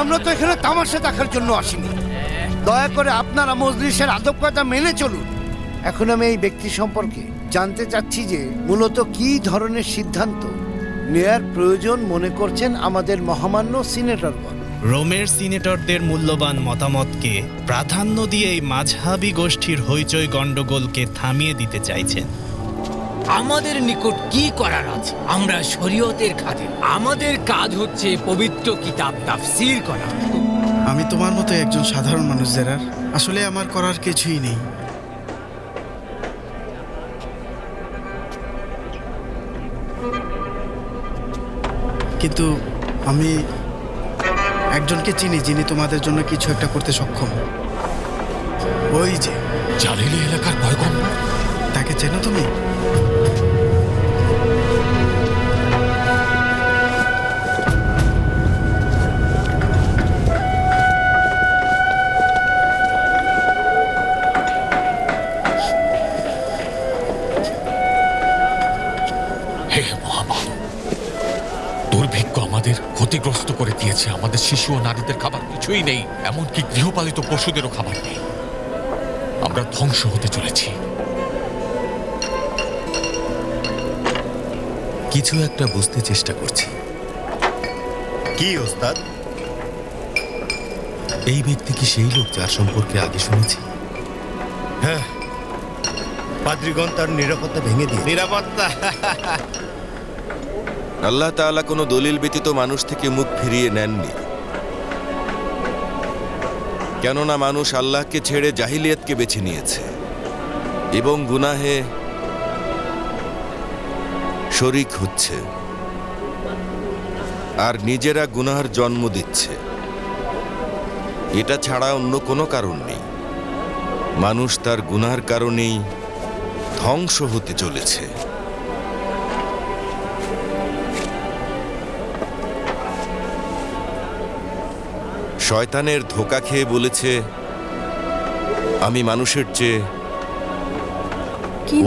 আমরা তো এখানে তামাশা দেখার জন্য আসিনি। দয়া করে আপনারা মজলিসের আদব কায়দা মেনে চলুন। এখন আমি এই ব্যক্তি সম্পর্কে জানতে চাচ্ছি যে মূলত কী ধরনের সিদ্ধান্ত নেয়ার প্রয়োজন মনে করছেন আমাদের মহামান্য সিনেটরগণ রোমের সিনেটরদের মূল্যবান মতামতকে প্রাধান্য দিয়ে এই মাঝহাবি গোষ্ঠীর হইচই গণ্ডগোলকে থামিয়ে দিতে চাইছেন। আমাদের নিকট কি করার আছে? আমরা শরীয়তের খাতে আমাদের কাজ হচ্ছে পবিত্র কিতাব তাফসীর করা। আমি তোমার মতো একজন সাধারণ মানুষ জেরার। আসলে আমার করার কিছুই নেই। কিন্তু আমি একজনকে চিনি যিনি তোমাদের জন্য কিছু একটা করতে সক্ষম। ওই যে। জালিলি এলাকার পয়গম্বর। তাকে চেনো তুমি? আমাদের শিশু ও নারীদের খাবার কিছুই নেই এমনকি গৃহপালিত পশুদেরও খাবার নেই। আমরা ধ্বংস হতে চলেছি। কিছু একটা বুঝতে চেষ্টা করছি। কি ওস্তাদ? এই ব্যক্তি কি সেই লোক যার সম্পর্কে আগে শুনেছি? হ্যাঁ। পাদ্রিগণ তার নিরাপত্তা ভেঙে দিয়ে নিরাপত্তা? আল্লাহ তাআলা কোনো দলিল ব্যতীত মানুষ থেকে মুখ ফিরিয়ে নেননি। কেননা মানুষ আল্লাহকে ছেড়ে জাহিলিয়াতকে বেছে নিয়েছে এবং গুনাহে শরিক হচ্ছে আর নিজেরা গুনাহার জন্ম দিচ্ছে। এটা ছাড়া অন্য কোনো কারণ নেই। মানুষ তার গুনার কারণেই ধ্বংস হতে চলেছে। শয়তানের ধোকা খেয়ে বলেছে আমি মানুষের চেয়ে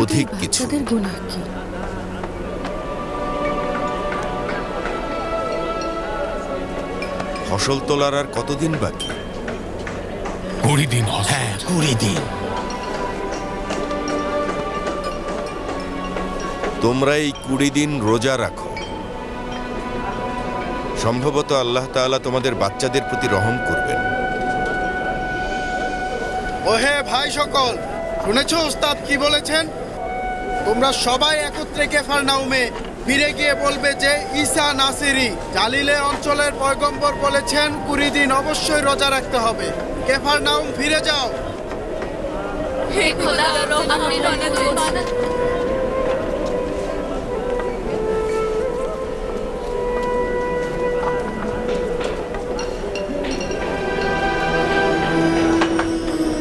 অধিক কিছু। ফসল তোলার আর কতদিন বাকি? কুড়ি দিন হ্যাঁ কুড়ি দিন। তোমরা এই কুড়ি দিন রোজা রাখো। সম্ভবত আল্লাহ তাআলা তোমাদের বাচ্চাদের প্রতি রহম করবেন। ওহে ভাই সকল শুনেছো ওস্তাদ কি বলেছেন? তোমরা সবাই একত্রে কেফার নাউমে ফিরে গিয়ে বলবে যে ঈসা নাসিরি জালিলে অঞ্চলের পয়গম্বর বলেছেন কুড়ি দিন অবশ্যই রোজা রাখতে হবে। কেফার নাউম ফিরে যাও। হে খোদা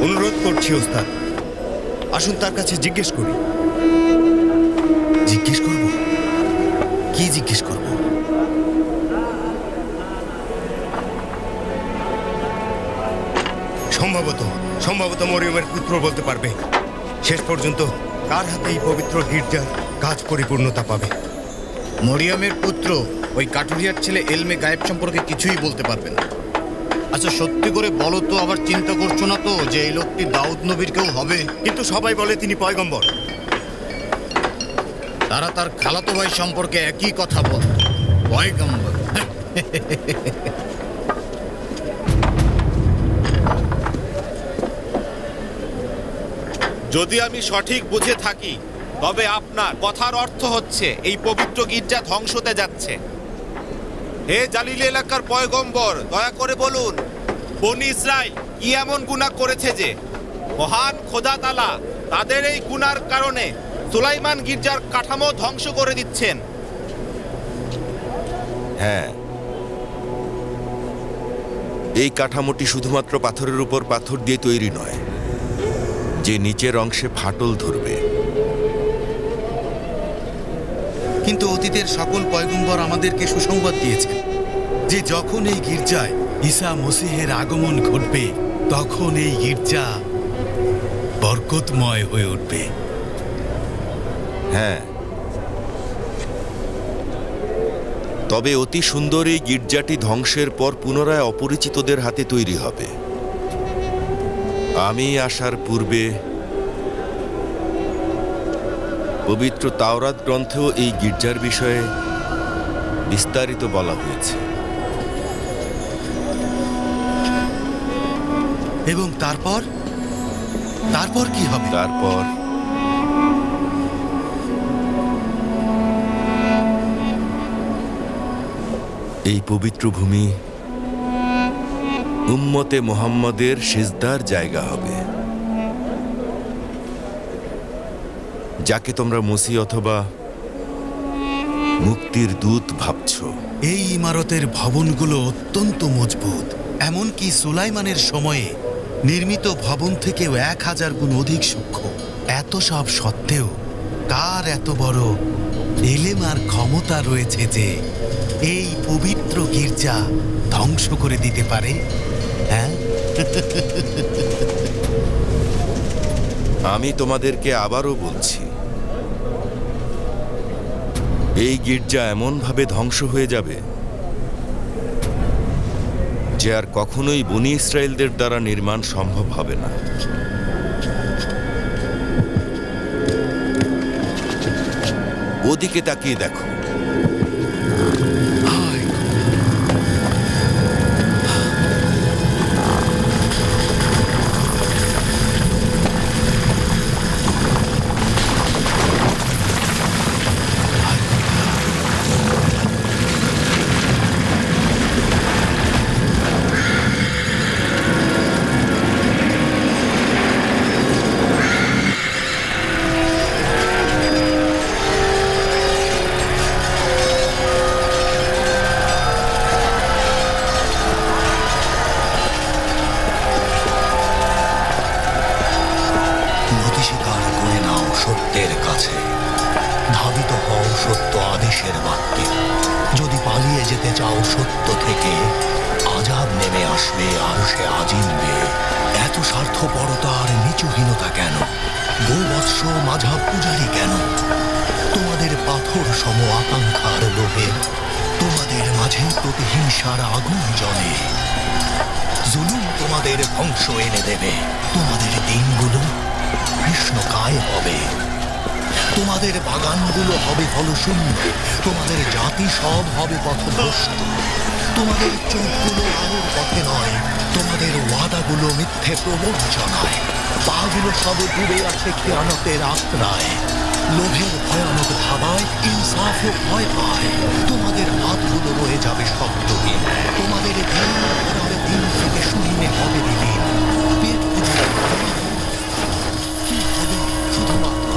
অনুরোধ করছি, ওস্তাদ। আসুন তার কাছে জিজ্ঞেস করি। জিজ্ঞেস করব? কি জিজ্ঞেস করব? সম্ভবত সম্ভবত মরিয়মের পুত্র বলতে পারবে। শেষ পর্যন্ত কার হাতে এই পবিত্র গির্জার কাজ পরিপূর্ণতা পাবে? মরিয়মের পুত্র ওই কাটুরিয়ার ছেলে এলমে গায়েব সম্পর্কে কিছুই বলতে পারবে না। আচ্ছা সত্যি করে বলো তো আবার চিন্তা করছ না তো যে এই লোকটি দাউদ নবীর কেউ হবে? কিন্তু সবাই বলে তিনি পয়গম্বর। তারা তার খালাতো ভাই সম্পর্কে একই কথা বল। পয়গম্বর। যদি আমি সঠিক বুঝে থাকি তবে আপনার কথার অর্থ হচ্ছে এই পবিত্র গির্জা ধ্বংস হতে যাচ্ছে। হে জালিল এলাকার পয়গম্বর, দয়া করে বলুন, বনি ইসরাইল কি এমন গুনাহ করেছে যে মহান খোদা তালা তাদের এই গুনার কারণে সুলাইমান গির্জার কাঠামো ধ্বংস করে দিচ্ছেন? হ্যাঁ। এই কাঠামোটি শুধুমাত্র পাথরের উপর পাথর দিয়ে তৈরি নয়, যে নিচের অংশে ফাটল ধরবে। কিন্তু অতীতের সকল পয়গম্বর আমাদেরকে সুসংবাদ দিয়েছেন যে যখন এই গির্জায় ঈসা মসিহের আগমন ঘটবে, তখন এই গির্জা বরকতময় হয়ে উঠবে। হ্যাঁ। তবে অতি সুন্দর এই গির্জাটি ধ্বংসের পর পুনরায় অপরিচিতদের হাতে তৈরি হবে। আমি আসার পূর্বে পবিত্র তাওরাত গ্রন্থেও এই গির্জার বিষয়ে বিস্তারিত বলা হয়েছে। এবং তারপর? তারপর কি হবে? তারপর এই পবিত্র ভূমি উম্মতে মোহাম্মদের সিজদার জায়গা হবে। যাকে তোমরা মসি অথবা মুক্তির দূত ভাবছ। এই ইমারতের ভবনগুলো অত্যন্ত মজবুত। এমনকি সুলাইমানের সময়ে নির্মিত ভবন থেকেও এক হাজার গুণ অধিক সূক্ষ্ম। এত সব সত্ত্বেও কার এত বড় এলেম আর ক্ষমতা রয়েছে যে এই পবিত্র গির্জা ধ্বংস করে দিতে পারে? হ্যাঁ? আমি তোমাদেরকে আবারও বলছি এই গির্জা এমনভাবে ধ্বংস হয়ে যাবে যে আর কখনোই বনি ইসরায়েলদের দ্বারা নির্মাণ সম্ভব হবে না। ওদিকে তাকিয়ে দেখো। পাথর সম আকাঙ্ক্ষার লোভে তোমাদের মাঝে প্রতিহিংসার আগুন জ্বলে। জুলুম তোমাদের ধ্বংস এনে দেবে। তোমাদের দিনগুলো কৃষ্ণকায় হবে। তোমাদের বাগানগুলো হবে ফলশূন্য তোমাদের জাতি সব হবে পথভ্রষ্ট। তোমাদের চোখগুলো আলোর পথে নয়। তোমাদের ওয়াদাগুলো মিথ্যে প্রবঞ্চনায়। পাগুলো সবে ডুবে আছে খেয়ানতের আত্রায় লোভের ভয়ানক ধাবায় ইনসাফও ভয় পায়। তোমাদের হাতগুলো রয়ে যাবে শব্দহীন তোমাদের দিন দিন থেকে শূন্যে হবে শুধুমাত্র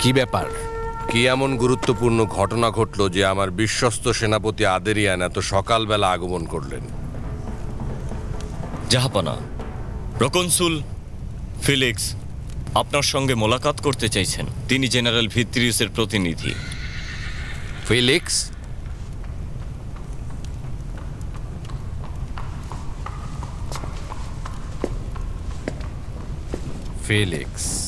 কি ব্যাপার? কি এমন গুরুত্বপূর্ণ ঘটনা ঘটলো যে আমার বিশ্বস্ত সেনাপতি আদেরিয়ান এত সকালবেলা আগমন করলেন? জাহাপানা প্রকনসুল ফিলিক্স আপনার সঙ্গে মোলাকাত করতে চাইছেন। তিনি জেনারেল ভিত্রিউসের প্রতিনিধি। ফিলিক্স? ফিলিক্স।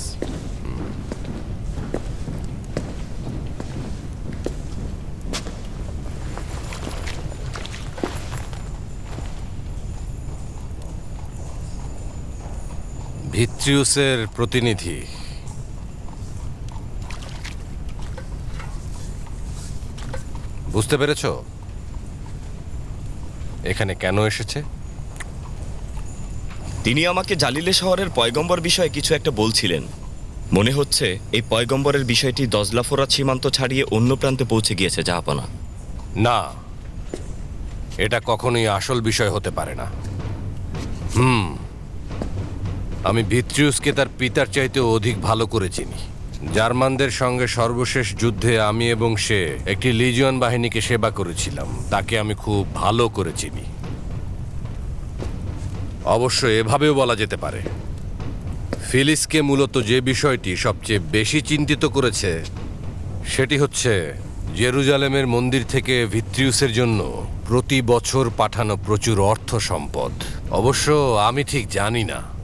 ভিত্রিউসের প্রতিনিধি। বুঝতে পেরেছ? এখানে কেন এসেছে? তিনি আমাকে জালিলে শহরের পয়গম্বর বিষয়ে কিছু একটা বলছিলেন। মনে হচ্ছে এই পয়গম্বরের বিষয়টি দজলাফোরা সীমান্ত ছাড়িয়ে অন্য প্রান্তে পৌঁছে গিয়েছে জাহাপানা। না এটা কখনোই আসল বিষয় হতে পারে না। হুম আমি ভিত্রিউসকে তার পিতার চাইতে অধিক ভালো করে চিনি। জার্মানদের সঙ্গে সর্বশেষ যুদ্ধে আমি এবং সে একটি লিজিয়ন বাহিনীকে সেবা করেছিলাম। তাকে আমি খুব ভালো করে চিনি। অবশ্য এভাবেও বলা যেতে পারে। ফিলিসকে মূলত যে বিষয়টি সবচেয়ে বেশি চিন্তিত করেছে, সেটি হচ্ছে জেরুজালেমের মন্দির থেকে ভিত্রিউসের জন্য প্রতি বছর পাঠানো প্রচুর অর্থ সম্পদ। অবশ্য আমি ঠিক জানি না।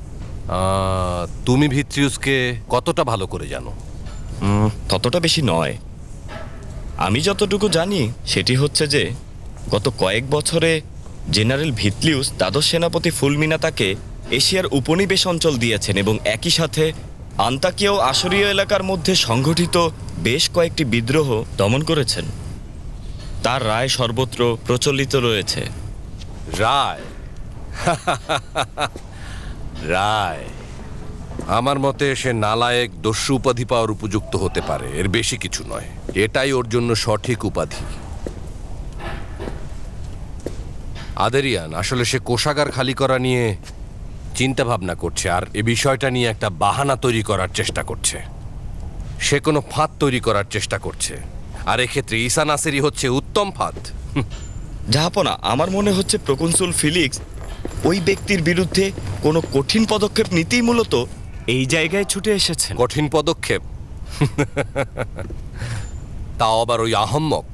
তুমি ভিত্রিউসকে কতটা ভালো করে জানো? ততটা বেশি নয়। আমি যতটুকু জানি সেটি হচ্ছে যে গত কয়েক বছরে জেনারেল ভিতলিউস দ্বাদশ সেনাপতি ফুলমিনা তাকে এশিয়ার উপনিবেশ অঞ্চল দিয়েছেন এবং একই সাথে আন্তাকিয়া ও আসরীয় এলাকার মধ্যে সংগঠিত বেশ কয়েকটি বিদ্রোহ দমন করেছেন। তার রায় সর্বত্র প্রচলিত রয়েছে। রায়? রায়। আমার মতে সে নালায়েক দস্যু উপাধি পাওয়ার উপযুক্ত হতে পারে। এর বেশি কিছু নয়। এটাই ওর জন্য সঠিক উপাধি। আদেরিয়ান, আসলে সে কোষাগার খালি করা নিয়ে চিন্তা ভাবনা করছে আর এ বিষয়টা নিয়ে একটা বাহানা তৈরি করার চেষ্টা করছে। সে কোনো ফাঁদ তৈরি করার চেষ্টা করছে। আর এক্ষেত্রে ঈসা নাসেরি হচ্ছে উত্তম ফাঁদ। জাহাপনা, আমার মনে হচ্ছে প্রকনসুল ফিলিক্স ওই ব্যক্তির বিরুদ্ধে কোনো কঠিন পদক্ষেপ নিতেই মূলত এই জায়গায় ছুটে এসেছেন। কঠিন পদক্ষেপ? তাও আবার ওই আহম্মক?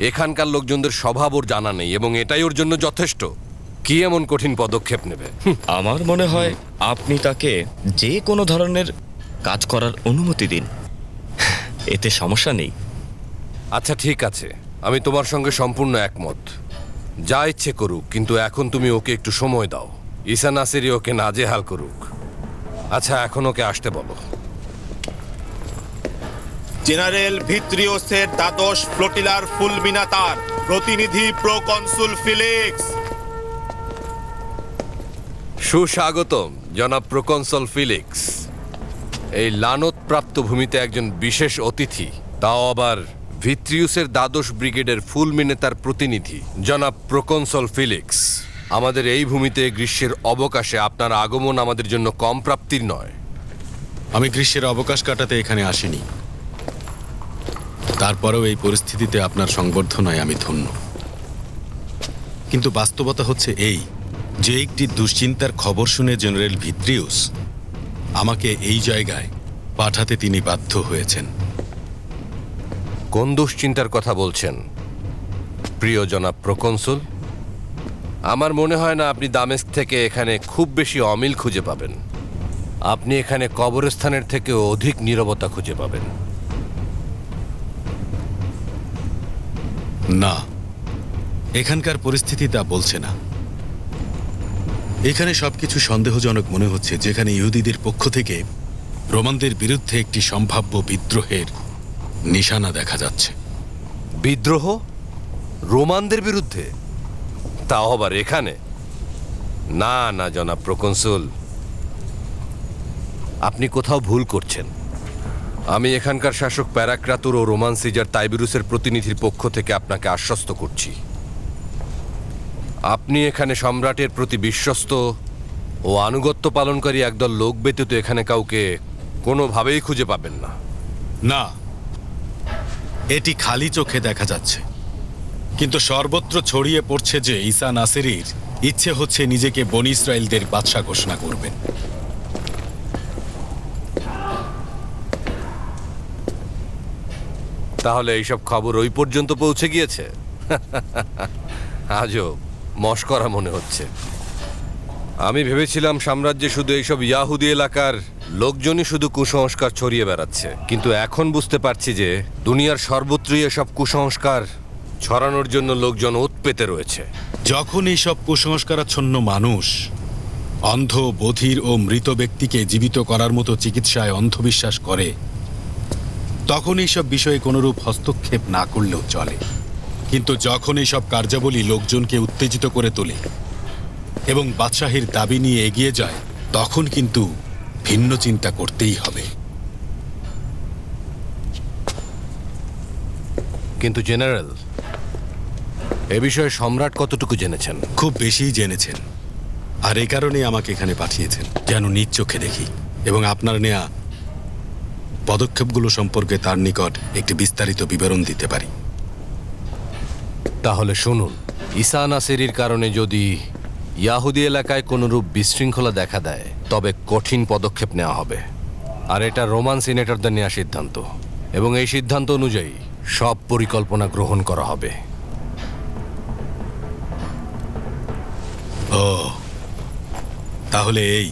এখানকার লোকজনদের স্বভাব ওর জানা নেই এবং এটাই ওর জন্য যথেষ্ট। কি এমন কঠিন পদক্ষেপ নেবে? আমার মনে হয় আপনি তাকে যে কোনো ধরনের কাজ করার অনুমতি দিন। এতে সমস্যা নেই। আচ্ছা ঠিক আছে। আমি তোমার সঙ্গে সম্পূর্ণ একমত। যা ইচ্ছে করুক কিন্তু এখন তুমি ওকে একটু সময় দাও। ঈসা নাসিরি ওকে নাজেহাল করুক। আচ্ছা এখন ওকে আসতে বলো। জেনারেল ভিত্রিওসের দ্বাদশ ফ্লোটিলার ফুলমিনা তার প্রতিনিধি প্রকনসুল ফিলিক্স। সুস্বাগতম জনাব প্রকনসল ফিলিক্স। এই লানত প্রাপ্ত ভূমিতে একজন বিশেষ অতিথি তাও আবার ভিত্রিউসের দ্বাদশ ব্রিগেডের ফুল মিনে তার প্রতিনিধি, জনাব প্রকনসল ফিলিক্স। আমাদের এই ভূমিতে গ্রীষ্মের অবকাশে আপনার আগমন আমাদের জন্য কম প্রাপ্তির নয়। আমি গ্রীষ্মের অবকাশ কাটাতে এখানে আসিনি। তারপরেও এই পরিস্থিতিতে আপনার সংবর্ধনায় আমি ধন্য। কিন্তু বাস্তবতা হচ্ছে এই যে একটি দুশ্চিন্তার খবর শুনে জেনারেল ভিত্রিউস আমাকে এই জায়গায় পাঠাতে তিনি বাধ্য হয়েছেন। কোন দুশ্চিন্তার কথা বলছেন? প্রিয় জনাব প্রকনসুল, আমার মনে হয় না আপনি দামেস্ক থেকে এখানে খুব বেশি অমিল খুঁজে পাবেন। আপনি এখানে কবরস্থানের থেকেও অধিক নীরবতা খুঁজে পাবেন। না, এখানকার পরিস্থিতি তা বলছে না। এখানে সবকিছু সন্দেহজনক মনে হচ্ছে, যেখানে ইহুদিদের পক্ষ থেকে রোমানদের বিরুদ্ধে একটি সম্ভাব্য বিদ্রোহের নিশানা দেখা যাচ্ছে। বিদ্রোহ? রোমানদের বিরুদ্ধে? তাও আবার এখানে? না না জনাব প্রকনসুল আপনি কোথাও ভুল করছেন। আমি এখানকার শাসক প্যারাক্রাতুর ও রোমান সিজার তাইবিরুসের প্রতিনিধির পক্ষ থেকে আপনাকে আশ্বস্ত করছি। আপনি এখানে সম্রাটের প্রতি বিশ্বস্ত ও আনুগত্য পালনকারী একদল লোক ব্যতীত এখানে কাউকে কোনোভাবেই খুঁজে পাবেন না। না এটি খালি চোখে দেখা যাচ্ছে। কিন্তু সর্বত্র ছড়িয়ে পড়ছে যে ঈসা নাসেরির ইচ্ছে হচ্ছে নিজেকে বন ইসরায়েলদের বাদশা ঘোষণা করবেন। তাহলে এইসব খবর ওই পর্যন্ত পৌঁছে গিয়েছে? আজও মস্করা মনে হচ্ছে। আমি ভেবেছিলাম সাম্রাজ্যে শুধু এইসব ইয়াহুদি এলাকার লোকজনই শুধু কুসংস্কার ছড়িয়ে বেড়াচ্ছে। কিন্তু এখন বুঝতে পারছি যে দুনিয়ার সর্বত্রই এসব কুসংস্কার ছড়ানোর জন্য লোকজন উৎপেতে রয়েছে। যখন এইসব কুসংস্কারাচ্ছন্ন মানুষ অন্ধ, বধির ও মৃত ব্যক্তিকে জীবিত করার মতো চিকিৎসায় অন্ধবিশ্বাস করে, তখন এইসব বিষয়ে কোনোরূপ হস্তক্ষেপ না করলেও চলে। কিন্তু যখন এইসব কার্যাবলী লোকজনকে উত্তেজিত করে তোলে এবং বাদশাহীর দাবি নিয়ে এগিয়ে যায়, তখন কিন্তু ভিন্ন চিন্তা করতেই হবে। কিন্তু জেনারেল এ বিষয়ে সম্রাট কতটুকু জেনেছেন? খুব বেশিই জেনেছেন। আর এ কারণে আমাকে এখানে পাঠিয়েছেন যেন নিজ চোখে দেখি এবং আপনার নেয়া পদক্ষেপগুলো সম্পর্কে তার নিকট একটি বিস্তারিত বিবরণ দিতে পারি। তাহলে শুনুন ঈসা নাসেরির কারণে যদি ইয়াহুদি এলাকায় কোনোরূপ বিশৃঙ্খলা দেখা দেয় তবে কঠিন পদক্ষেপ নেওয়া হবে। আর এটা রোমান সিনেটরদের নেওয়া সিদ্ধান্ত। এবং এই সিদ্ধান্ত অনুযায়ী সব পরিকল্পনা গ্রহণ করা হবে। ও তাহলে এই।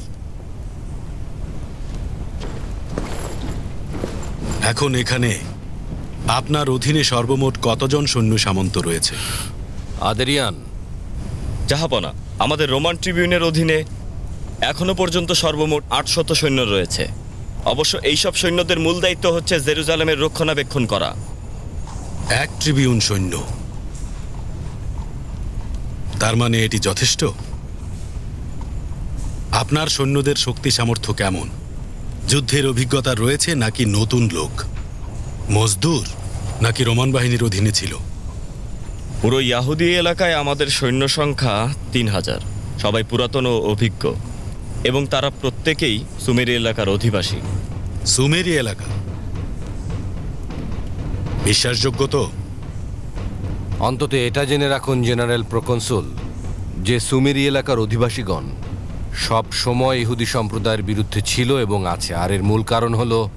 এখন এখানে আপনার অধীনে সর্বমোট কতজন সৈন্য সামন্ত রয়েছে? আদেরিয়ান। জাহাপনা আমাদের রোমান ট্রিবিউনের অধীনে এখনও পর্যন্ত সর্বমোট আটশত সৈন্য রয়েছে। অবশ্য এইসব সৈন্যদের মূল দায়িত্ব হচ্ছে জেরুজালেমের রক্ষণাবেক্ষণ করা। এক ট্রিবিউন সৈন্য। তার মানে এটি যথেষ্ট? আপনার সৈন্যদের শক্তি সামর্থ্য কেমন? যুদ্ধের অভিজ্ঞতা রয়েছে নাকি নতুন লোক? মজদুর নাকি রোমান বাহিনীর অধীনে ছিল? পুরো ইয়াহুদি এলাকায় আমাদের সৈন্য সংখ্যা তিন হাজার। সবাই পুরাতন ও অভিজ্ঞ। এবং তারা প্রত্যেকেই সুমেরি এলাকার অধিবাসী। সুমেরি এলাকা? বিশ্বাসযোগ্য তো? অন্তত এটা জেনে রাখুন জেনারেল প্রকনসুল যে সুমেরি এলাকার অধিবাসীগণ সব সময় ইহুদি সম্প্রদায়ের বিরুদ্ধে ছিল এবং আছে। আর এর মূল কারণ হল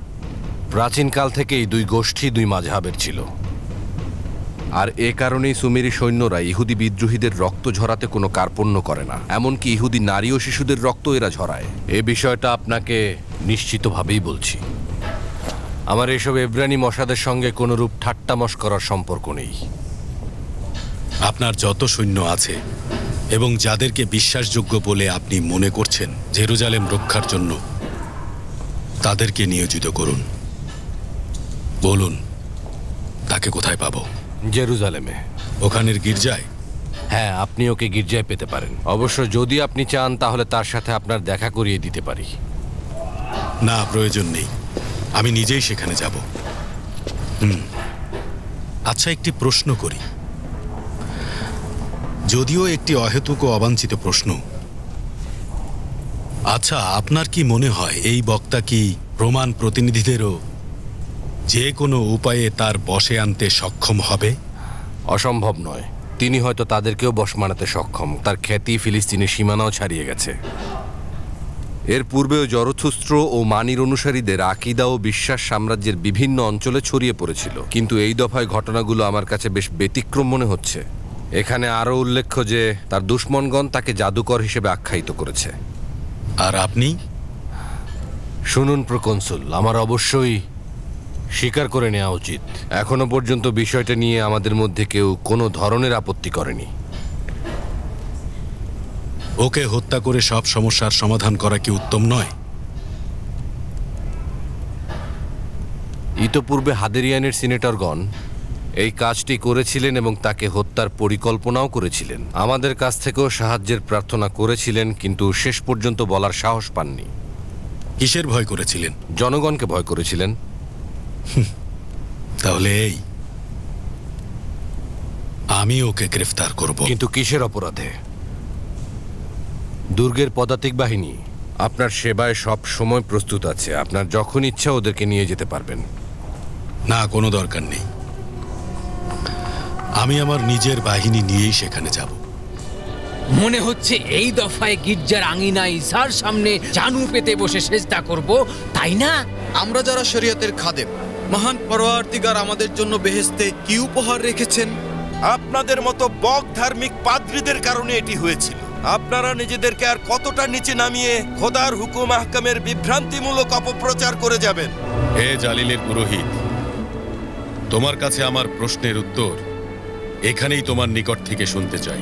প্রাচীনকাল থেকেই দুই গোষ্ঠী দুই মাঝহাবের ছিল। আর এ কারণেই সুমেরি সৈন্যরা ইহুদি বিদ্রোহীদের রক্ত ঝরাতে কোনো কার্পণ্য করে না। এমনকি ইহুদি নারী ও শিশুদের রক্ত এরা ঝরায়। এ বিষয়টা আপনাকে নিশ্চিতভাবেই বলছি। আমার এসব এব্রানি মশাদের সঙ্গে কোনোরূপ ঠাট্টা মস্করার সম্পর্ক নেই। আপনার যত সৈন্য আছে এবং যাদেরকে বিশ্বাসযোগ্য বলে আপনি মনে করছেন জেরুজালেম রক্ষার জন্য, তাদেরকে নিয়োজিত করুন। বলুন, তাকে কোথায় পাবো? জেরুজালেমে। ওখানের গির্জায়? হ্যাঁ আপনি ওকে গির্জায় পেতে পারেন। অবশ্য যদি আপনি চান তাহলে তার সাথে আপনার দেখা করিয়ে দিতে পারি। না প্রয়োজন নেই। আমি নিজেই সেখানে যাব। হুম। আচ্ছা একটি প্রশ্ন করি। যদিও একটি অহেতুক ও অবাঞ্ছিত প্রশ্ন। আচ্ছা আপনার কি মনে হয় এই বক্তা কি প্রমাণ প্রতিনিধিদেরও যে কোনো উপায়ে তার বসে আনতে সক্ষম হবে? অসম্ভব নয়। তিনি হয়তো তাদেরকেও বশ মানাতে সক্ষম। তার খ্যাতি ফিলিস্তিনের সীমানাও ছাড়িয়ে গেছে। এর পূর্বেও জরথুস্ত্র ও মানির অনুসারীদের আকিদা ও বিশ্বাস সাম্রাজ্যের বিভিন্ন অঞ্চলে ছড়িয়ে পড়েছিল। কিন্তু এই দফায় ঘটনাগুলো আমার কাছে বেশ ব্যতিক্রম মনে হচ্ছে। এখানে আরও উল্লেখ্য যে তার দুশ্মনগণ তাকে জাদুকর হিসেবে আখ্যায়িত করেছে। আর আপনি? শুনুন প্রকনসুল আমার অবশ্যই স্বীকার করে নেওয়া উচিত। এখনও পর্যন্ত বিষয়টা নিয়ে আমাদের মধ্যে কেউ কোনো ধরনের আপত্তি করেনি। ওকে হত্যা করে সব সমস্যার সমাধান করা কি উত্তম নয়? ইতোপূর্বে হাদেরিয়ানের সিনেটরগণ এই কাজটি করেছিলেন এবং তাকে হত্যার পরিকল্পনাও করেছিলেন। আমাদের কাছ থেকেও সাহায্যের প্রার্থনা করেছিলেন কিন্তু শেষ পর্যন্ত বলার সাহস পাননি। কিসের ভয় করেছিলেন? জনগণকে ভয় করেছিলেন। তাহলে এই। আমি ওকে গ্রেফতার করব। কিন্তু কিসের অপরাধে? দুর্গের পদাতিক বাহিনী আপনার সেবায় সব সময় প্রস্তুত আছে। আপনার যখন ইচ্ছা ওদেরকে নিয়ে যেতে পারবেন। না কোনো দরকার নেই। আমি আমার নিজের বাহিনী নিয়েই সেখানে যাব। মনে হচ্ছে এই দফায় গির্জার আঙিনা ইসার সামনে জানু পেতে বসে সেজদা করব তাই না? আমরা যারা শরীয়তের খাদেম মহান পরোয়ারদিগার আমাদের জন্য বেহেস্তে কি উপহার রেখেছেন? আপনাদের মতো বক ধার্মিক পাদ্রীদের কারণে এটি হয়েছিল। আপনারা নিজেদেরকে আর কতটা নিচে নামিয়ে খোদার হুকুম আহকামের বিভ্রান্তিমূলক অপপ্রচার করে যাবেন? হে জালিলের পুরোহিত তোমার কাছে আমার প্রশ্নের উত্তর এখানেই তোমার নিকট থেকে শুনতে চাই।